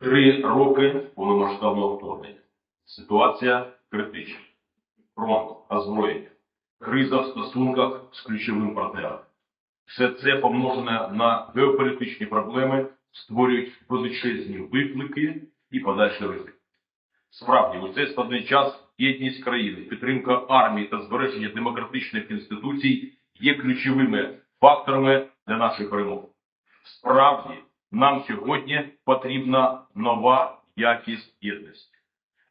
Три роки повномасштабного вторгнення. Ситуація критична. Фронт, озброєння, криза в стосунках з ключовим партнером. Все це помножене на геополітичні проблеми створюють величезні виклики і подальший ризик. Справді, у цей складний час єдність країни, підтримка армії та збереження демократичних інституцій є ключовими факторами для нашої перемоги. Справді, нам сьогодні потрібна нова якість єдності.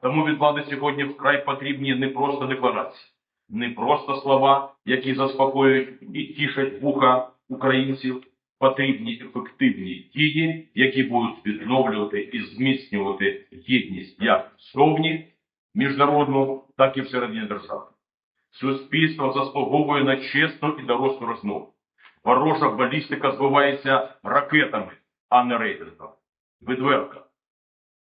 Тому від влади сьогодні вкрай потрібні не просто декларації, не просто слова, які заспокоюють і тішать вуха українців, потрібні ефективні дії, які будуть відновлювати і зміцнювати єдність як зовні, міжнародну, так і всередині держави. Суспільство заслуговує на чесну і дорослу розмову. Ворожа балістика збивається ракетами, а не рейтингом. Відверто.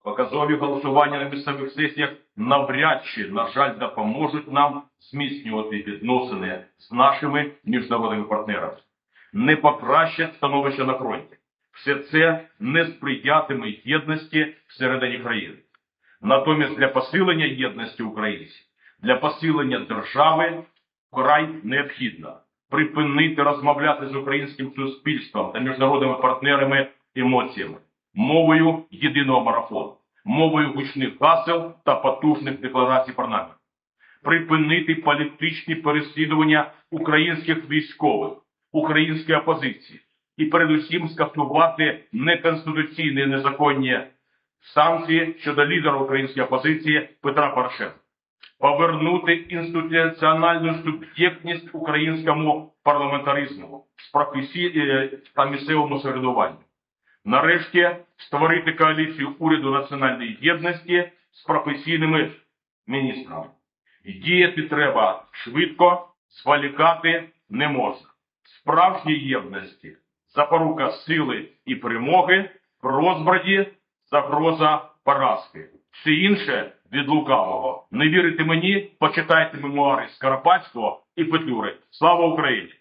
Показові голосування на місцевих сесіях навряд чи, на жаль, допоможуть нам зміцнювати відносини з нашими міжнародними партнерами. Не покращать становище на фронті. Все це не сприятиме єдності всередині країни. Натомість для посилення єдності українців, для посилення держави вкрай необхідно припинити розмовляти з українським суспільством та міжнародними партнерами емоціями, мовою єдиного марафону, мовою гучних гасел та потужних декларацій парламенту. Припинити політичні переслідування українських військових, української опозиції і передусім скасувати неконституційні незаконні санкції щодо лідера української опозиції Петра Порошенка повернути інституціональну суб'єктність українському парламентаризму професії е, та місцевому середуванню. Нарешті створити коаліцію уряду національної єдності з професійними міністрами. Діяти треба швидко, зволікати не можна. Справжній єдності запорука сили і перемоги, в розбраді загроза поразки. Все інше від лукавого. Не вірите мені, почитайте мемуари Скоропадського і Петлюри. Слава Україні!